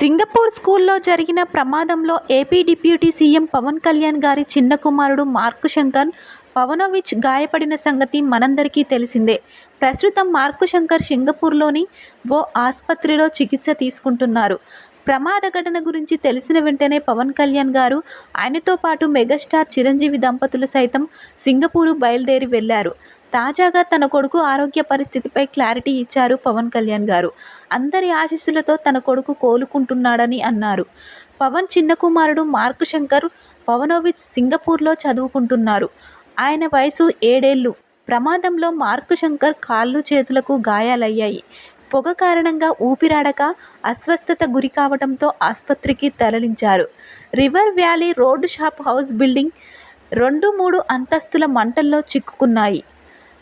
Singapore స్కూల్లో జరిగిన ప్రమాదంలో AP deputy CM Pawan Kalyan గారి చిన్న కుమారుడు మార్కు శంకర్ పవనోవిచ్ గాయపడిన సంగతి మనందరికీ తెలిసిందే. ప్రస్తుతం మార్కు శంకర్ సింగపూర్లోని ఓ ఆసుపత్రిలో చికిత్స తీసుకుంటున్నారు. ప్రమాద ఘటన గురించి తెలిసిన వెంటనే పవన్ కళ్యాణ్ గారు ఆయనతో పాటు మెగాస్టార్ చిరంజీవి దంపతులు సైతం సింగపూరు బయలుదేరి వెళ్ళారు. తాజాగా తన కొడుకు ఆరోగ్య పరిస్థితిపై క్లారిటీ ఇచ్చారు పవన్ కళ్యాణ్ గారు. అందరి ఆశీస్సులతో తన కొడుకు కోలుకుంటున్నాడని అన్నారు. పవన్ చిన్న కుమారుడు మార్కు శంకర్ పవనోవిచ్ సింగపూర్లో చదువుకుంటున్నారు. ఆయన వయసు ఏడేళ్ళు ప్రమాదంలో మార్కు శంకర్ కాళ్ళు చేతులకు గాయాలయ్యాయి. పొగ కారణంగా ఊపిరాడక అస్వస్థత గురి కావడంతో ఆసుపత్రికి తరలించారు. River valley road shop house building రెండు మూడు అంతస్తుల మంటల్లో చిక్కుకున్నాయి.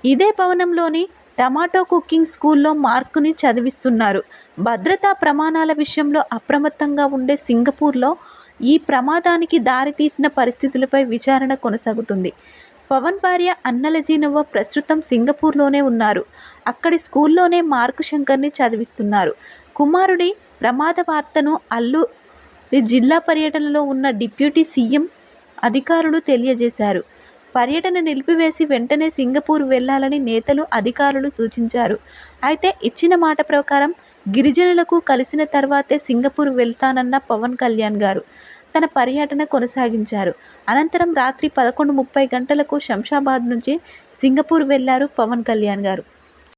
ఇదే భవనంలోని టమాటో కుకింగ్ స్కూల్లో మార్కుని చదివిస్తున్నారు. భద్రతా ప్రమాణాల విషయంలో అప్రమత్తంగా ఉండే సింగపూర్లో ఈ ప్రమాదానికి దారితీసిన పరిస్థితులపై విచారణ కొనసాగుతుంది. పవన్ భార్య అన్నలజీనవ్వ ప్రస్తుతం సింగపూర్లోనే ఉన్నారు. అక్కడి స్కూల్లోనే మార్కు శంకర్ని చదివిస్తున్నారు. కుమారుడి ప్రమాద వార్తను అల్లు జిల్లా పర్యటనలో ఉన్న డిప్యూటీ సీఎం అధికారులు తెలియజేశారు. పర్యటన నిలిపివేసి వెంటనే సింగపూర్ వెళ్ళాలని నేతలు అధికారులు సూచించారు. అయితే ఇచ్చిన మాట ప్రకారం గిరిజనులకు కలిసిన తర్వాతే సింగపూర్ వెళ్తానన్న పవన్ కళ్యాణ్ గారు తన పర్యటన కొనసాగించారు. అనంతరం రాత్రి పదకొండు ముప్పై గంటలకు శంషాబాద్ నుంచి సింగపూర్ వెళ్ళారు పవన్ కళ్యాణ్ గారు.